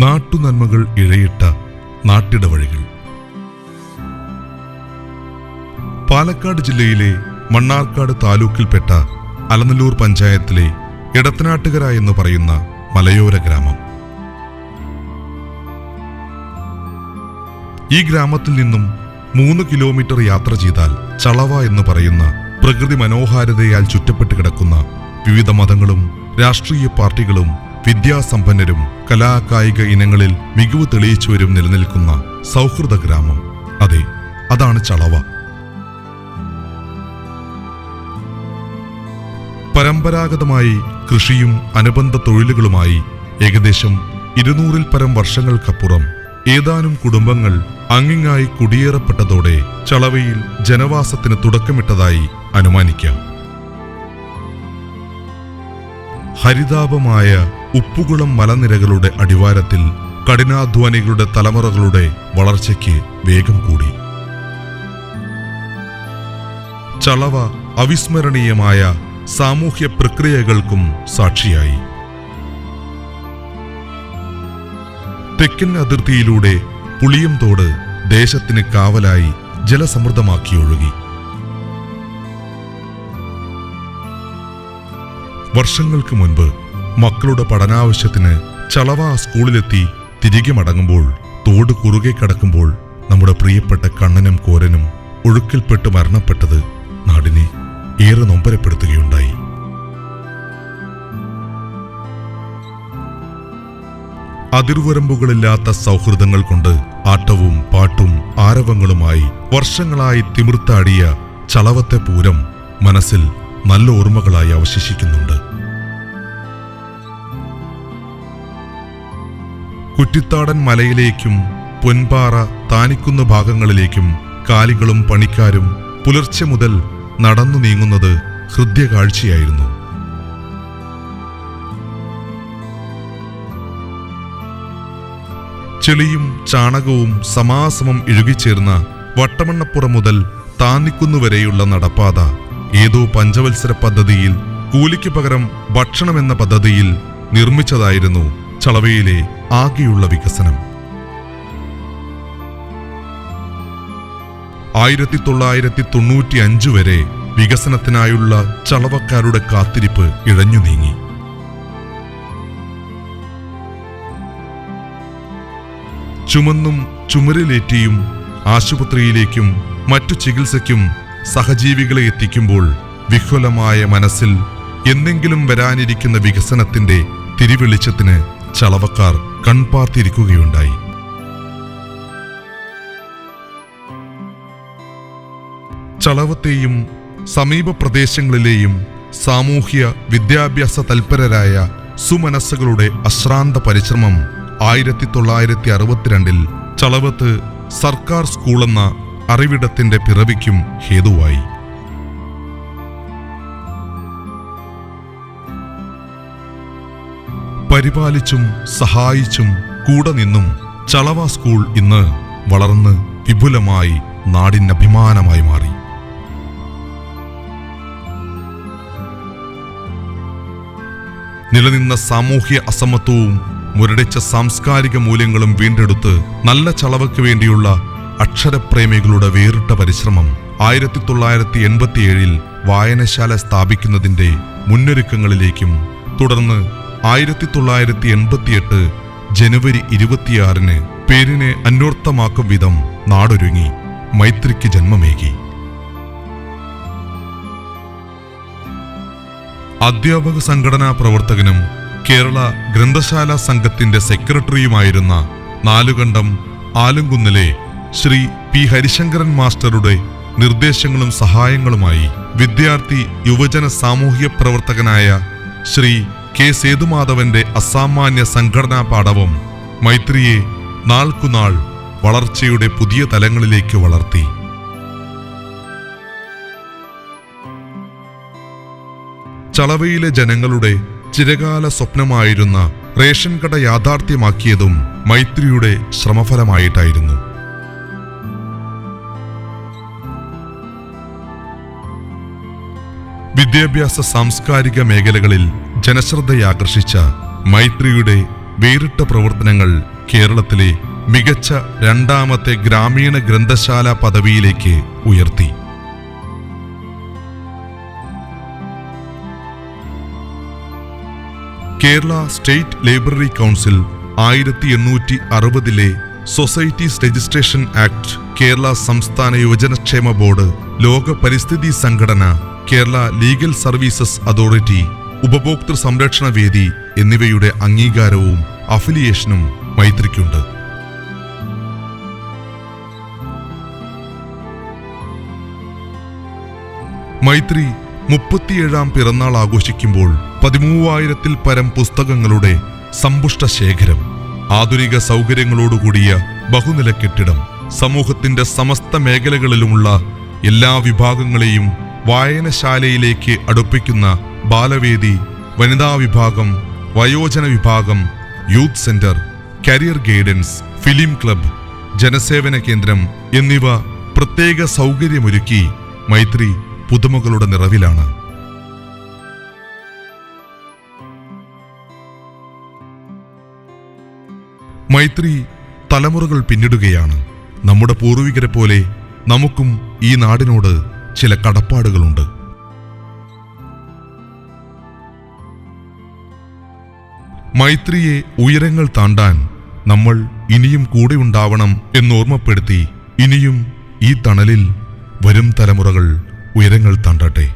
നാട്ടുനന്മകൾ ഇഴയിട്ട നാട്ടിടവഴികൾ. പാലക്കാട് ജില്ലയിലെ മണ്ണാർക്കാട് താലൂക്കിൽപ്പെട്ട അലനല്ലൂർ പഞ്ചായത്തിലെ ഇടത്തനാട്ടുകര എന്ന് പറയുന്ന മലയോര ഗ്രാമം. ഈ ഗ്രാമത്തിൽ നിന്നും മൂന്ന് കിലോമീറ്റർ യാത്ര ചെയ്താൽ ചളവ എന്ന് പറയുന്ന പ്രകൃതി മനോഹാരിതയാൽ ചുറ്റപ്പെട്ട് കിടക്കുന്ന വിവിധ മതങ്ങളും രാഷ്ട്രീയ പാർട്ടികളും വിദ്യാസമ്പന്നരും കലാകായിക ഇനങ്ങളിൽ മികവ് തെളിയിച്ചവരും നിലനിൽക്കുന്ന സൗഹൃദ ഗ്രാമം. അതെ അതാണ് ചളവ. പരമ്പരാഗതമായി കൃഷിയും അനുബന്ധ തൊഴിലുകളുമായി ഏകദേശം ഇരുന്നൂറിൽ പരം വർഷങ്ങൾക്കപ്പുറം ഏതാനും കുടുംബങ്ങൾ അങ്ങിങ്ങായി കുടിയേറപ്പെട്ടതോടെ ചളവയിൽ ജനവാസത്തിന് തുടക്കമിട്ടതായി അനുമാനിക്കാം. ഹരിതാപമായ ഉപ്പുകുളം മലനിരകളുടെ അടിവാരത്തിൽ കഠിനാധ്വാനികളുടെ തലമുറകളുടെ വളർച്ചയ്ക്ക് വേഗം കൂടി. ചളവ അവിസ്മരണീയമായ സാമൂഹ്യ പ്രക്രിയകൾക്കും സാക്ഷിയായി. തെക്കൻ അതിർത്തിയിലൂടെ പുളിയം തോട് ദേശത്തിന് കാവലായി ജലസമൃദ്ധമാക്കി ഒഴുകി. വർഷങ്ങൾക്ക് മുൻപ് മക്കളുടെ പഠനാവശ്യത്തിന് ചളവ സ്കൂളിലെത്തി തിരികെ മടങ്ങുമ്പോൾ തോട് കുറുകെ കടക്കുമ്പോൾ നമ്മുടെ പ്രിയപ്പെട്ട കണ്ണനും കോരനും ഒഴുക്കിൽപ്പെട്ട് മരണപ്പെട്ടത് നാടിനെ ഏറെ നൊമ്പരപ്പെടുത്തുകയുണ്ടായി. അതിർവരമ്പുകളില്ലാത്ത സൗഹൃദങ്ങൾ കൊണ്ട് ആട്ടവും പാട്ടും ആരവങ്ങളുമായി വർഷങ്ങളായി തിമിർത്താടിയ ചളവത്തെ പൂരം മനസ്സിൽ നല്ല ഓർമ്മകളായി അവശേഷിക്കുന്നുണ്ട്. കുറ്റിത്താടൻ മലയിലേക്കും പൊൻപാറ താനിക്കുന്ന ഭാഗങ്ങളിലേക്കും കാലികളും പണിക്കാരും പുലർച്ചെ മുതൽ നടന്നു നീങ്ങുന്നത് ഹൃദ്യകാഴ്ചയായിരുന്നു. ചെളിയും ചാണകവും സമാസമം ഇഴുകിച്ചേർന്ന വട്ടമണ്ണപ്പുറം മുതൽ താന്നിക്കുന്നുവരെയുള്ള നടപ്പാത ഏതോ പഞ്ചവത്സര പദ്ധതിയിൽ കൂലിക്ക് പകരം ഭക്ഷണമെന്ന പദ്ധതിയിൽ നിർമ്മിച്ചതായിരുന്നു ചളവയിലെ ആകെയുള്ള വികസനം. ആയിരത്തി തൊള്ളായിരത്തി തൊണ്ണൂറ്റി അഞ്ച് വരെ വികസനത്തിനായുള്ള ചളവക്കാരുടെ കാത്തിരിപ്പ് ഇഴഞ്ഞു നീങ്ങി. ചുമന്നും ചുമരിലേറ്റിയും ആശുപത്രിയിലേക്കും മറ്റു ചികിത്സയ്ക്കും സഹജീവികളെ എത്തിക്കുമ്പോൾ വിഹ്വലമായ മനസ്സിൽ എന്തെങ്കിലും വരാനിരിക്കുന്ന വികസനത്തിന്റെ തിരിവെളിച്ചത്തിന് ചളവക്കാർ കൺപാർത്തിരിക്കുകയുണ്ടായി. ചളവത്തെയും സമീപ പ്രദേശങ്ങളിലെയും സാമൂഹ്യ വിദ്യാഭ്യാസ തൽപരരായ സുമനസ്സുകളുടെ അശ്രാന്ത പരിശ്രമം ആയിരത്തി തൊള്ളായിരത്തി അറുപത്തിരണ്ടിൽ ചളവത്ത് സർക്കാർ സ്കൂളെന്ന അറിവിടത്തിന്റെ പിറവിക്കും ഹേതുവായി. പരിപാലിച്ചും സഹായിച്ചും കൂടെ നിന്നും ചളവ സ്കൂൾ ഇന്ന് വളർന്ന് വിപുലമായി നാടിന് അഭിമാനമായി മാറി. നിലനിന്ന സാമൂഹ്യ അസമത്വവും മുരടിച്ച സാംസ്കാരിക മൂല്യങ്ങളും വീണ്ടെടുത്ത് നല്ല ചളവയ്ക്ക് വേണ്ടിയുള്ള അക്ഷരപ്രേമികളുടെ വേറിട്ട പരിശ്രമം ആയിരത്തി തൊള്ളായിരത്തി എൺപത്തിയേഴിൽ വായനശാല സ്ഥാപിക്കുന്നതിന്റെ മുന്നൊരുക്കങ്ങളിലേക്കും തുടർന്ന് ആയിരത്തി തൊള്ളായിരത്തി എൺപത്തിയെട്ട് ജനുവരി ഇരുപത്തിയാറിന് പേരിനെ അന്വർത്ഥമാക്കും വിധം നാടൊരുങ്ങി. മൈത്രിക്ക് ജന്മമേകി. അധ്യാപക സംഘടനാ പ്രവർത്തകനും കേരള ഗ്രന്ഥശാല സംഘത്തിന്റെ സെക്രട്ടറിയുമായിരുന്ന നാലുകണ്ടം ആലുംകുന്നിലെ ശ്രീ പി ഹരിശങ്കരൻ മാസ്റ്ററുടെ നിർദ്ദേശങ്ങളും സഹായങ്ങളുമായി വിദ്യാർത്ഥി യുവജന സാമൂഹ്യ പ്രവർത്തകനായ ശ്രീ കെ സേതുമാധവന്റെ അസാമാന്യ സംഘടനാ പാഠവും മൈത്രിയെ നാൾക്കുനാൾ വളർച്ചയുടെ പുതിയ തലങ്ങളിലേക്ക് വളർത്തി. ചളവയിലെ ജനങ്ങളുടെ ചിരകാല സ്വപ്നമായിരുന്ന റേഷൻ കട യാഥാർത്ഥ്യമാക്കിയതും മൈത്രിയുടെ ശ്രമഫലമായിട്ടായിരുന്നു. വിദ്യാഭ്യാസ സാംസ്കാരിക മേഖലകളിൽ ജനശ്രദ്ധയാകർഷിച്ച മൈത്രിയുടെ വേറിട്ട പ്രവർത്തനങ്ങൾ കേരളത്തിലെ മികച്ച രണ്ടാമത്തെ ഗ്രാമീണ ഗ്രന്ഥശാല പദവിയിലേക്ക് ഉയർത്തി. കേരള സ്റ്റേറ്റ് ലൈബ്രറി കൗൺസിൽ ആയിരത്തി എണ്ണൂറ്റി അറുപതിലെ സൊസൈറ്റീസ് രജിസ്ട്രേഷൻ ആക്ട് കേരള സംസ്ഥാന യുവജനക്ഷേമ ബോർഡ് ലോക പരിസ്ഥിതി സംഘടന കേരള ലീഗൽ സർവീസസ് അതോറിറ്റി ഉപഭോക്തൃ സംരക്ഷണ വേദി എന്നിവയുടെ അംഗീകാരവും അഫിലിയേഷനും മൈത്രിക്കുണ്ട്. മൈത്രി മുപ്പത്തിയേഴാം പിറന്നാൾ ആഘോഷിക്കുമ്പോൾ പതിമൂവായിരത്തിൽ പരം പുസ്തകങ്ങളുടെ സമ്പുഷ്ട ശേഖരം ആധുനിക സൗകര്യങ്ങളോടുകൂടിയ ബഹുനില കെട്ടിടം സമൂഹത്തിന്റെ സമസ്ത മേഖലകളിലുമുള്ള എല്ലാ വിഭാഗങ്ങളെയും വായനശാലയിലേക്ക് അടുപ്പിക്കുന്ന ബാലവേദി വനിതാ വിഭാഗം വയോജന വിഭാഗം youth centre career guidance film club ജനസേവന കേന്ദ്രം എന്നിവ പ്രത്യേക സൗകര്യമൊരുക്കി മൈത്രി പുതുമകളുടെ നിറവിലാണ്. മൈത്രി തലമുറകൾ പിന്നിടുകയാണ്. നമ്മുടെ പൂർവികരെ പോലെ നമുക്കും ഈ നാടിനോട് ചില കടപ്പാടുകളുണ്ട്. മൈത്രിയെ ഉയരങ്ങൾ താണ്ടാൻ നമ്മൾ ഇനിയും കൂടെ ഉണ്ടാവണം എന്നോർമ്മപ്പെടുത്തി ഇനിയും ഈ തണലിൽ വരും തലമുറകൾ ഉയരങ്ങൾ താണ്ടട്ടെ.